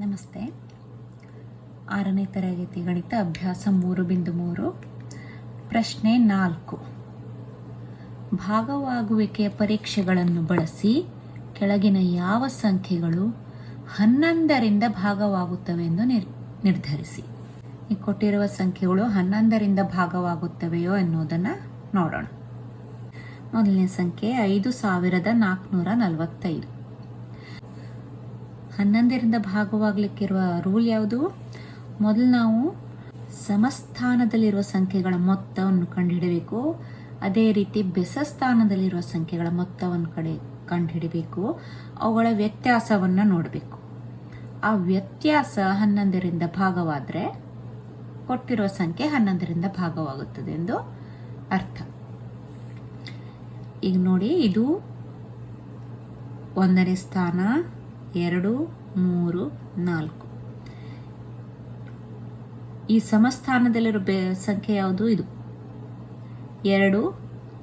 ನಮಸ್ತೆ. ಆರನೇ ತರಗತಿ ಗಣಿತ ಅಭ್ಯಾಸ ಮೂರು ಬಿಂದು ಮೂರು, ಪ್ರಶ್ನೆ ನಾಲ್ಕು. ಭಾಗವಾಗುವಿಕೆಯ ಪರೀಕ್ಷೆಗಳನ್ನು ಬಳಸಿ ಕೆಳಗಿನ ಯಾವ ಸಂಖ್ಯೆಗಳು ಹನ್ನೊಂದರಿಂದ ಭಾಗವಾಗುತ್ತವೆ ಎಂದು ನಿರ್, ನಿರ್ಧರಿಸಿ. ಈ ಕೊಟ್ಟಿರುವ ಸಂಖ್ಯೆಗಳು ಹನ್ನೊಂದರಿಂದ ಭಾಗವಾಗುತ್ತವೆಯೋ ಎನ್ನುವುದನ್ನು ನೋಡೋಣ. ಮೊದಲನೇ ಸಂಖ್ಯೆ ಐದು ಸಾವಿರದ ನಾಲ್ಕುನೂರ ನಲವತ್ತೈದು. ಹನ್ನೊಂದರಿಂದ ಭಾಗವಾಗಲಿಕ್ಕಿರುವ ರೂಲ್ ಯಾವುದು? ಮೊದಲು ನಾವು ಸಮಸ್ಥಾನದಲ್ಲಿರುವ ಸಂಖ್ಯೆಗಳ ಮೊತ್ತವನ್ನು ಕಂಡುಹಿಡಬೇಕು. ಅದೇ ರೀತಿ ಬೆಸ ಸ್ಥಾನದಲ್ಲಿರುವ ಸಂಖ್ಯೆಗಳ ಮೊತ್ತವನ್ನು ಕಡೆ ಕಂಡುಹಿಡಬೇಕು. ಅವುಗಳ ವ್ಯತ್ಯಾಸವನ್ನು ನೋಡಬೇಕು. ಆ ವ್ಯತ್ಯಾಸ ಹನ್ನೊಂದರಿಂದ ಭಾಗವಾದರೆ ಕೊಟ್ಟಿರುವ ಸಂಖ್ಯೆ ಹನ್ನೊಂದರಿಂದ ಭಾಗವಾಗುತ್ತದೆ ಎಂದು ಅರ್ಥ. ಈಗ ನೋಡಿ, ಇದು ಒಂದನೇ ಸ್ಥಾನ. ಎರಡು, ಮೂರು, ನಾಲ್ಕು. ಈ ಸಮಸ್ಥಾನದಲ್ಲಿರೋ ಬೆ, ಸಂಖ್ಯೆ ಯಾವುದು? ಇದು. ಎರಡು,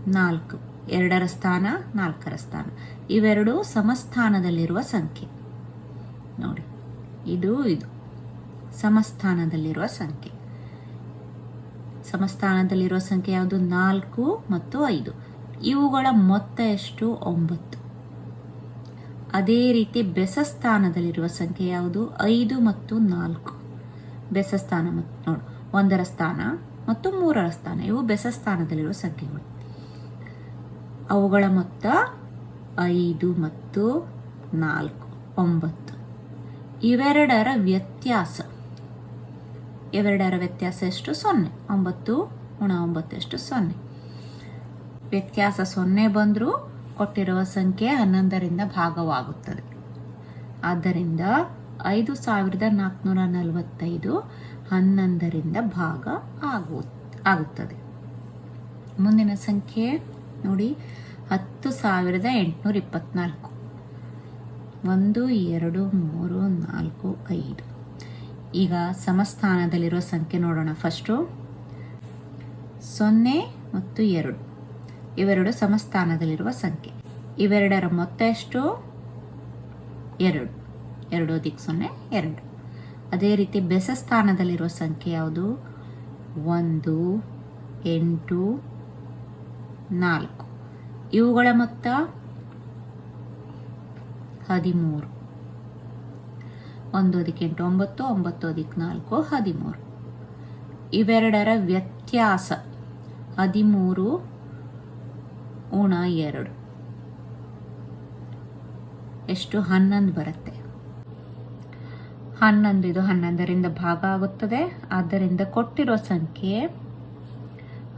ನಾಲ್ಕು. ಎರಡರ ಸ್ಥಾನ, ನಾಲ್ಕರ ಸ್ಥಾನ. ಇವೆರಡು ಸಮಸ್ಥಾನದಲ್ಲಿರುವ ಸಂಖ್ಯೆ. ನೋಡಿ. ಇದು ಇದು. ಸಮಸ್ಥಾನದಲ್ಲಿರುವ ಸಂಖ್ಯೆ. ಸಮಸ್ಥಾನದಲ್ಲಿರುವ ಸಂಖ್ಯೆ ಯಾವುದು? ನಾಲ್ಕು ಮತ್ತು ಐದು. ಇವುಗಳ ಮೊತ್ತ ಎಷ್ಟು? ಒಂಬತ್ತು. ಅದೇ ರೀತಿ ಬೆಸಸ್ಥಾನದಲ್ಲಿರುವ ಸಂಖ್ಯೆ ಯಾವುದು? ಐದು ಮತ್ತು ನಾಲ್ಕು. ಬೆಸಸ್ಥಾನ ಮತ್ತು ನೋಡು, ಒಂದರ ಸ್ಥಾನ ಮತ್ತು ಮೂರರ ಸ್ಥಾನ, ಇವು ಬೆಸಸ್ಥಾನದಲ್ಲಿರುವ ಸಂಖ್ಯೆಗಳು. ಅವುಗಳ ಮೊತ್ತ ಐದು ಮತ್ತು ನಾಲ್ಕು, ಒಂಬತ್ತು. ಇವೆರಡರ ವ್ಯತ್ಯಾಸ. ಇವೆರಡರ ವ್ಯತ್ಯಾಸ ಎಷ್ಟು? ಸೊನ್ನೆ. ಒಂಬತ್ತು, ಗುಣ ಒಂಬತ್ತು ಎಷ್ಟು? ಸೊನ್ನೆ. ವ್ಯತ್ಯಾಸ ಸೊನ್ನೆ ಬಂದರೂ ಕೊಟ್ಟಿರುವ ಸಂಖ್ಯೆ ಹನ್ನೊಂದರಿಂದ ಭಾಗವಾಗುತ್ತದೆ. ಆದ್ದರಿಂದ ಐದು ಸಾವಿರದ ನಾಲ್ಕುನೂರ ನಲವತ್ತೈದು ಹನ್ನೊಂದರಿಂದ ಭಾಗ ಆಗು, ಆಗುತ್ತದೆ. ಮುಂದಿನ ಸಂಖ್ಯೆ ನೋಡಿ, ಹತ್ತು ಸಾವಿರದ ಎಂಟುನೂರ ಇಪ್ಪತ್ನಾಲ್ಕು. ಒಂದು, ಎರಡು, ಮೂರು, ನಾಲ್ಕು, ಐದು. ಈಗ ಸಮಸ್ಥಾನದಲ್ಲಿರುವ ಸಂಖ್ಯೆ ನೋಡೋಣ. ಫಸ್ಟು, ಸೊನ್ನೆ ಮತ್ತು ಎರಡು. ಇವೆರಡು ಸಮಸ್ಥಾನದಲ್ಲಿರುವ ಸಂಖ್ಯೆ. ಇವೆರಡರ ಮೊತ್ತ ಎಷ್ಟು ಎರಡು. ಎರಡು ದಿಕ್ ಸೊನ್ನೆ, ಎರಡು. ಅದೇ ರೀತಿ ಬೆಸ ಸ್ಥಾನದಲ್ಲಿರುವ ಸಂಖ್ಯೆ ಯಾವುದು? ಒಂದು, ಎಂಟು, ನಾಲ್ಕು. ಇವುಗಳ ಮೊತ್ತ? ಹದಿಮೂರು. ಒಂದು ಅದಕ್ಕೆ ಎಂಟು, ಒಂಬತ್ತು ಒಂಬತ್ತು ಅದಕ್ಕೆ ನಾಲ್ಕು, ಹದಿಮೂರು. ಇವೆರಡರ ವ್ಯತ್ಯಾಸ. ಹದಿಮೂರು ಉಣ ಎರಡು. ಎಷ್ಟು ಹನ್ನೊಂದು ಬರುತ್ತೆ? ಹನ್ನೊಂದು ಇದು ಹನ್ನೊಂದರಿಂದ ಭಾಗ ಆಗುತ್ತದೆ. ಆದ್ದರಿಂದ ಕೊಟ್ಟಿರೋ ಸಂಖ್ಯೆ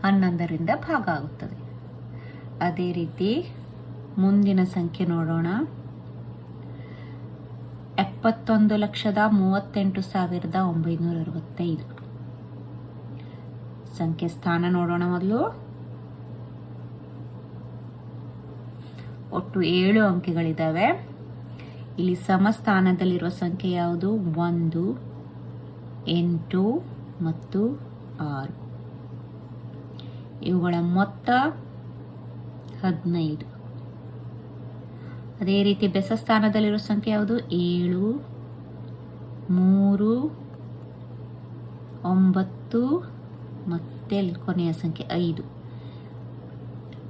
ಹನ್ನೊಂದರಿಂದ ಭಾಗ ಆಗುತ್ತದೆ. ಅದೇ ರೀತಿ ಮುಂದಿನ ಸಂಖ್ಯೆ ನೋಡೋಣ. ಎಪ್ಪತ್ತೊಂದು ಲಕ್ಷದ ಮೂವತ್ತೆಂಟು ಸಾವಿರದ ಒಂಬೈನೂರ ಅರವತ್ತೈದು. ಸಂಖ್ಯೆ ಸ್ಥಾನ ನೋಡೋಣ ಮೊದಲು. ಒಟ್ಟು ಏಳು ಅಂಕೆಗಳಿದ್ದಾವೆ. ಇಲ್ಲಿ ಸಮಸ್ಥಾನದಲ್ಲಿರುವ ಸಂಖ್ಯೆ ಯಾವುದು? ಒಂದು, ಎಂಟು ಮತ್ತು ಆರು. ಇವುಗಳ ಮೊತ್ತ ಹದಿನೈದು. ಅದೇ ರೀತಿ ಬೆಸ ಸ್ಥಾನದಲ್ಲಿರುವ ಸಂಖ್ಯೆ ಯಾವುದು? ಏಳು, ಮೂರು, ಒಂಬತ್ತು ಮತ್ತೆ ಕೊನೆಯ ಸಂಖ್ಯೆ ಐದು.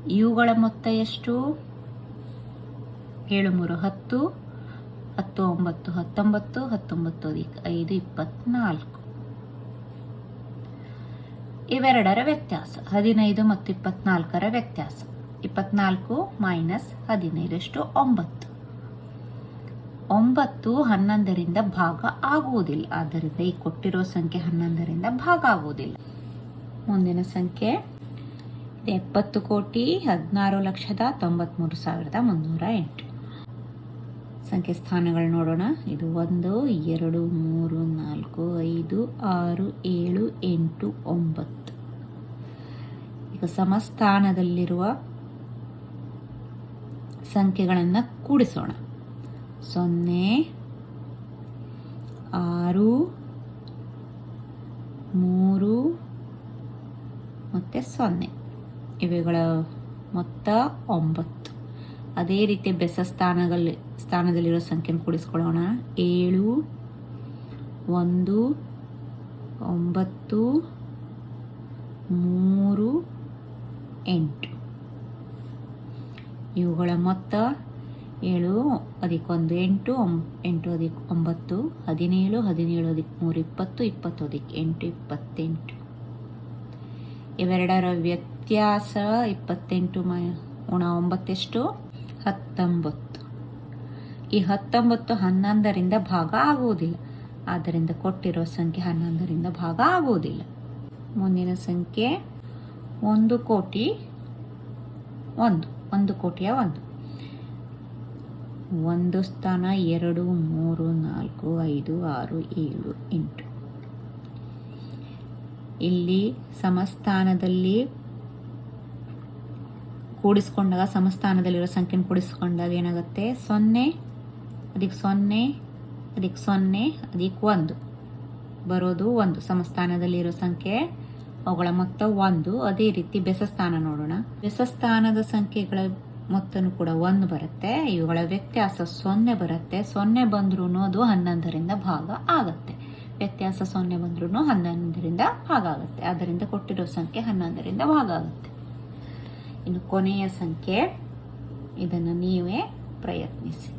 ಇವುಗಳ ಮೊತ್ತ ಎಷ್ಟು? ಏಳು ಮೂರು ಹತ್ತು ಹತ್ತು ಒಂಬತ್ತು, ಹತ್ತೊಂಬತ್ತು ಹತ್ತೊಂಬತ್ತು ಐದು, ಇಪ್ಪತ್ನಾಲ್ಕು. ಇವೆರಡರ ವ್ಯತ್ಯಾಸ, ಹದಿನೈದು ಮತ್ತು ಇಪ್ಪತ್ನಾಲ್ಕರ ವ್ಯತ್ಯಾಸ. ಇಪ್ಪತ್ನಾಲ್ಕು ಮೈನಸ್ ಹದಿನೈದಷ್ಟು ಒಂಬತ್ತು. ಒಂಬತ್ತು ಹನ್ನೊಂದರಿಂದ ಭಾಗ ಆಗುವುದಿಲ್ಲ, ಆದ್ದರಿಂದ ಈ ಕೊಟ್ಟಿರೋ ಸಂಖ್ಯೆ ಹನ್ನೊಂದರಿಂದ ಭಾಗ ಆಗುವುದಿಲ್ಲ. ಮುಂದಿನ ಸಂಖ್ಯೆ ಎಪ್ಪತ್ತು ಕೋಟಿ ಹದಿನಾರು ಲಕ್ಷದ ತೊಂಬತ್ಮೂರು ಸಾವಿರದ ಮುನ್ನೂರ ಎಂಟು. ಸಂಖ್ಯೆ ಸ್ಥಾನಗಳು ನೋಡೋಣ. ಇದು ಒಂದು, ಎರಡು, ಮೂರು, ನಾಲ್ಕು, ಐದು, ಆರು, ಏಳು, ಎಂಟು, ಒಂಬತ್ತು. ಈಗ ಸಮಸ್ಥಾನದಲ್ಲಿರುವ ಸಂಖ್ಯೆಗಳನ್ನು ಕೂಡಿಸೋಣ. ಸೊನ್ನೆ, ಆರು, ಮೂರು, ಮತ್ತು ಸೊನ್ನೆ. ಇವುಗಳ ಮೊತ್ತ ಒಂಬತ್ತು. ಅದೇ ರೀತಿ ಬೆಸ ಸ್ಥಾನದಲ್ಲಿ ಸ್ಥಾನದಲ್ಲಿರೋ ಸಂಖ್ಯೆನ ಕೂಡಿಸ್ಕೊಳ್ಳೋಣ. ಏಳು, ಒಂದು, ಒಂಬತ್ತು, ಮೂರು, ಎಂಟು. ಇವುಗಳ ಮೊತ್ತ ಏಳು ಅದಕ್ಕೊಂದು ಎಂಟು ಎಂಟು ಅದಕ್ಕೆ ಒಂಬತ್ತು, ಹದಿನೇಳು ಹದಿನೇಳು ಅದಕ್ಕೆ ಮೂರು, ಇಪ್ಪತ್ತು ಇಪ್ಪತ್ತು ಅದಕ್ಕೆ ಎಂಟು, ಇಪ್ಪತ್ತೆಂಟು. ಇವೆರಡರ ವ್ಯತ್ಯಾಸ ಇಪ್ಪತ್ತೆಂಟು ಮ ಉಣ ಒಂಬತ್ತೆಷ್ಟು, ಹತ್ತೊಂಬತ್ತು. ಈ ಹತ್ತೊಂಬತ್ತು ಹನ್ನೊಂದರಿಂದ ಭಾಗ ಆಗುವುದಿಲ್ಲ. ಆದ್ದರಿಂದ ಕೊಟ್ಟಿರೋ ಸಂಖ್ಯೆ ಹನ್ನೊಂದರಿಂದ ಭಾಗ ಆಗುವುದಿಲ್ಲ. ಮುಂದಿನ ಸಂಖ್ಯೆ ಒಂದು ಕೋಟಿ ಒಂದು ಒಂದು ಕೋಟಿಯ ಒಂದು. ಒಂದು ಸ್ಥಾನ ಎರಡು, ಮೂರು, ನಾಲ್ಕು, ಐದು, ಆರು, ಏಳು, ಎಂಟು. ಇಲ್ಲಿ ಸಮಸ್ಥಾನದಲ್ಲಿ ಕೂಡಿಸ್ಕೊಂಡಾಗ, ಸಮಸ್ಥಾನದಲ್ಲಿರೋ ಸಂಖ್ಯೆನ ಕೂಡಿಸ್ಕೊಂಡಾಗ ಏನಾಗುತ್ತೆ? ಸೊನ್ನೆ ಅದಕ್ಕೆ ಸೊನ್ನೆ ಅದಕ್ಕೆ ಸೊನ್ನೆ ಅದಕ್ಕೆ ಒಂದು. ಬರೋದು ಒಂದು. ಸಮಸ್ಥಾನದಲ್ಲಿರೋ ಸಂಖ್ಯೆ, ಅವುಗಳ ಮೊತ್ತ ಒಂದು. ಅದೇ ರೀತಿ ಬೆಸಸ್ಥಾನ ನೋಡೋಣ. ಬೆಸಸ್ಥಾನದ ಸಂಖ್ಯೆಗಳ ಮೊತ್ತನೂ ಕೂಡ ಒಂದು ಬರುತ್ತೆ. ಇವುಗಳ ವ್ಯತ್ಯಾಸ ಸೊನ್ನೆ ಬರುತ್ತೆ. ಸೊನ್ನೆ ಬಂದ್ರೂ ಅದು ಹನ್ನೊಂದರಿಂದ ಭಾಗ ಆಗುತ್ತೆ. ವ್ಯತ್ಯಾಸ ಸೊನ್ನೆ ಬಂದ್ರೂ ಹನ್ನೊಂದರಿಂದ ಭಾಗ ಆಗುತ್ತೆ. ಅದರಿಂದ ಕೊಟ್ಟಿರೋ ಸಂಖ್ಯೆ ಹನ್ನೊಂದರಿಂದ ಭಾಗ ಆಗುತ್ತೆ. ಇನ್ನು ಕೊನೆಯ ಸಂಖ್ಯೆ. ಇದನ್ನು ನೀವೇ ಪ್ರಯತ್ನಿಸಿ.